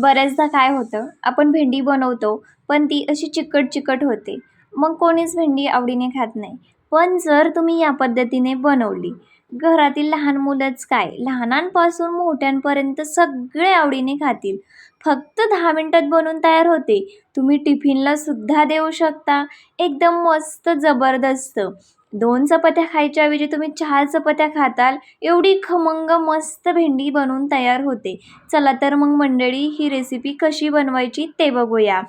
बऱ्याचदा काय होतं आपण भेंडी बनवतो पण ती अशी चिकट चिकट होते. मग कोणीच भेंडी आवडीने खात नाही. पण जर तुम्ही या पद्धतीने बनवली घरातील लहान मुलंच काय लहानांपासून मोठ्यांपर्यंत सगळे आवडीने खातील. फक्त दहा मिनटात बनवून तयार होते. तुम्ही टिफिनला सुद्धा देऊ शकता. एकदम मस्त जबरदस्त. दोन चपात्या खायच्याऐवजी तुम्ही चार चपात्या खाताल एवढी खमंग मस्त भेंडी बनवून तयार होते. चला तर मग मंडळी ही रेसिपी कशी बनवायची ते बघूया.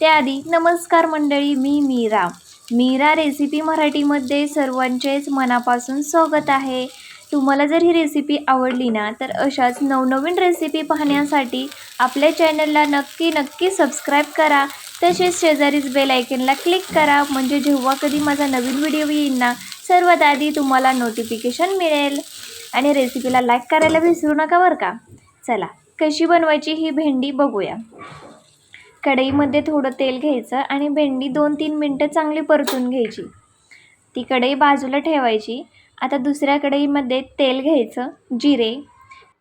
त्याआधी नमस्कार मंडळी मी मीरा. मीरा रेसिपी मराठीमध्ये सर्वांचेच मनापासून स्वागत आहे. तुम्हाला जर ही रेसिपी आवडली ना तर अशाच नवनवीन रेसिपी पाहण्यासाठी आपल्या चॅनलला नक्की नक्की सबस्क्राईब करा. तसेच शेजारीच बेल आयकनला क्लिक करा. म्हणजे जेव्हा कधी माझा नवीन व्हिडिओ येईल ना सर्वात आधी तुम्हाला नोटिफिकेशन मिळेल. आणि रेसिपीला लाईक करायला विसरू नका बरं का? चला कशी बनवायची ही भेंडी बघूया. कढईमध्ये थोडं तेल घ्यायचं आणि भेंडी दोन तीन मिनटं चांगली परतून घ्यायची. ती कढई बाजूला ठेवायची. आता दुसऱ्या कढईमध्ये तेल घ्यायचं जिरे.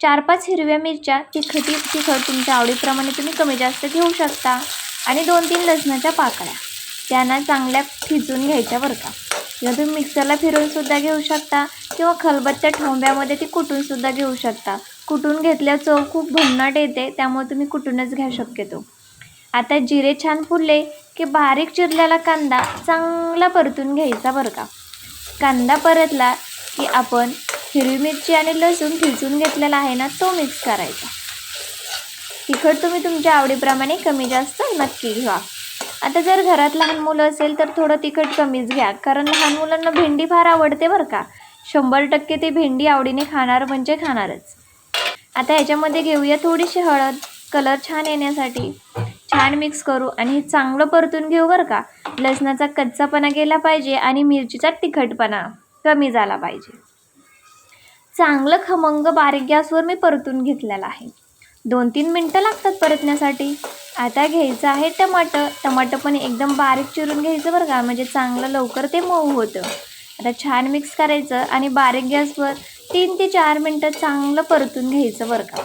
चार पाच हिरव्या मिरच्या तिखटी तिखट तुमच्या आवडीप्रमाणे तुम्ही कमी जास्त घेऊ शकता. आणि दोन तीन लसणाच्या पाकळ्या. त्यांना चांगल्या ठिचून घ्यायच्या बरं का. किंवा तुम्ही मिक्सरला फिरूनसुद्धा घेऊ शकता किंवा खलबत्त्या ठोंब्यामध्ये ती कुटूनसुद्धा घेऊ शकता. कुटून घेतल्या चव खूप भन्नाट येते त्यामुळे तुम्ही कुटूनच घ्या शक्यतो. आता जिरे छान फुलले की बारीक चिरलेला कांदा चांगला परतून घ्यायचा बरं का. कांदा परतला की आपण हिरवी मिरची आणि लसूण ठिचून घेतलेला आहे ना तो मिक्स करायचा. तिखट तुम्ही तुमच्या आवडीप्रमाणे कमी जास्त नक्की घ्या. आता जर घरात लहान मुलं असेल तर थोडं तिखट कमीच घ्या. कारण लहान मुलांना भेंडी फार आवडते बरं का. शंभर टक्के ते भेंडी आवडीने खाणार म्हणजे खाणारच. आता ह्याच्यामध्ये घेऊया थोडीशी हळद. कलर छान येण्यासाठी. छान मिक्स करू आणि हे चांगलं परतून घेऊ बरं का. लसणाचा कच्चापणा गेला पाहिजे आणि मिरचीचा तिखटपणा कमी झाला पाहिजे. चांगलं खमंग बारीक गॅसवर मी परतून घेतलेला आहे. दोन तीन मिनटं लागतात परतण्यासाठी. आता घ्यायचं आहे टमाटर टमाटर पण एकदम बारीक चिरून घ्यायचं बरं का म्हणजे चांगलं लवकर ते मऊ होतं. आता छान मिक्स करायचं आणि बारीक गॅसवर तीन ते चार मिनटं चांगलं परतून घ्यायचं बरं का.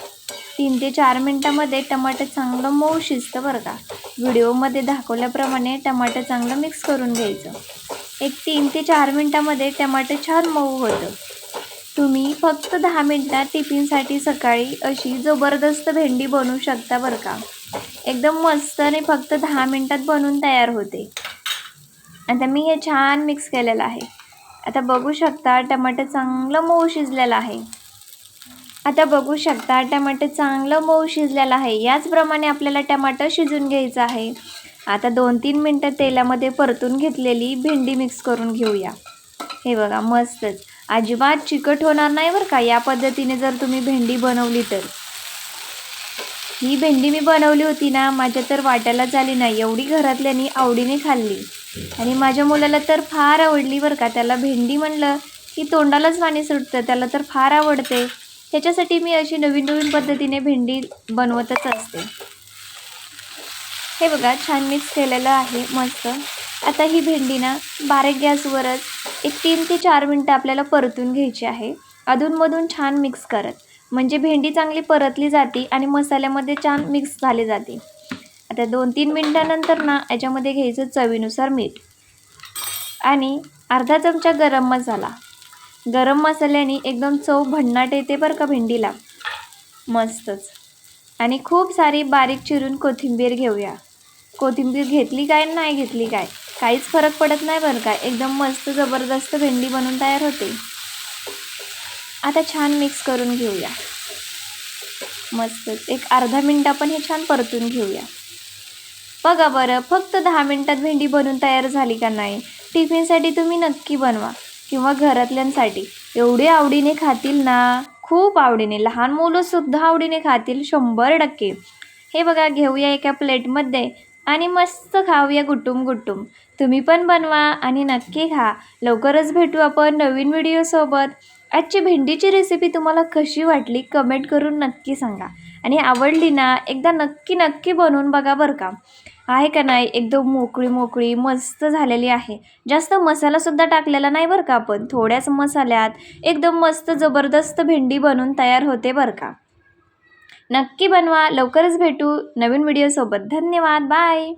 तीन ते चार मिनटामध्ये टमाटर चांगलं मऊ शिजतं बरं का. व्हिडिओमध्ये दाखवल्याप्रमाणे टमाटर चांगलं मिक्स करून घ्यायचं. एक तीन ते चार मिनटामध्ये टमाटर छान मऊ होतं. तुम्ही फक्त दहा मिनटात टिफिनसाठी सकाळी अशी जबरदस्त भेंडी बनवू शकता बरं का. एकदम मस्त आणि फक्त दहा मिनटात बनवून तयार होते. आता मी हे छान मिक्स केलेलं आहे. आता बघू शकता टमाटर चांगलं मऊ शिजलेलं आहे. आता बघू शकता टमाटर चांगलं मऊ शिजलेलं आहे. याचप्रमाणे आपल्याला टमाटर शिजून घ्यायचं आहे. आता दोन तीन मिनटं तेलामध्ये परतून घेतलेली भेंडी मिक्स करून घेऊया. हे बघा मस्तच. अजिबात चिकट होणार नाही बरं का. या पद्धतीने जर तुम्ही भेंडी बनवली तर. ही भेंडी मी बनवली होती ना माझ्या तर वाट्यालाच आली नाही. एवढी घरातल्यानी आवडीने खाल्ली. आणि माझ्या मुलाला तर फार आवडली बरं का. त्याला भेंडी म्हणलं की तोंडालाच पाणी सुटतं. त्याला तर फार आवडते. त्याच्यासाठी मी अशी नवीन नवीन पद्धतीने भेंडी बनवतच असते. हे बघा छान मिक्स केलेलं आहे मस्त. आता ही भेंडी ना बारीक गॅसवरच एक तीन ते चार मिनटं आपल्याला परतून घ्यायची आहे. अधूनमधून छान मिक्स करत. म्हणजे भेंडी चांगली परतली जाते आणि मसाल्यामध्ये छान मिक्स झाली जाते. आता दोन तीन मिनटानंतर ना याच्यामध्ये घ्यायचं चवीनुसार मीठ. आणि अर्धा चमचा गरम मसाला. गरम मसाल्याने एकदम चव भन्नाट येते बरं का भेंडीला. मस्तच. आणि खूप सारी बारीक चिरून कोथिंबीर घेऊया. कोथिंबीर घेतली काय नाही घेतली काय? काहीच फरक पडत नाही बरं का. एकदम मस्त जबरदस्त भेंडी बनून तयार होते. आता छान मिक्स करून घेऊया. मस्त. एक अर्धा मिनटं आपण हे छान परतून घेऊया. बघा बरं फक्त दहा मिनटात भेंडी बनून तयार झाली का नाही? टिफिनसाठी तुम्ही नक्की बनवा. किंवा घरातल्यांसाठी. एवढे आवडीने खातील ना. खूप आवडीने. लहान मुलंसुद्धा आवडीने खातील शंभर टक्के. हे बघा घेऊया एका प्लेटमध्ये आणि मस्त खाऊया गुटुम गुटुम. तुम्ही पण बनवा आणि नक्की खा. लवकरच भेटू आपण नवीन व्हिडिओसोबत आजची भेंडीची रेसिपी तुम्हाला कशी वाटली कमेंट करून नक्की सांगा. आणि आवडली ना एकदा नक्की नक्की बनवून बघा बरं का. आहे का नाही एकदम मोकळी मोकळी मस्त झालेली आहे. जास्त मसालासुद्धा टाकलेला नाही बरं का आपण. थोड्याच मसाल्यात एकदम मस्त जबरदस्त भेंडी बनवून तयार होते बरं का. नक्की बनवा लवकरच भेटू नवीन व्हिडिओसोबत धन्यवाद बाय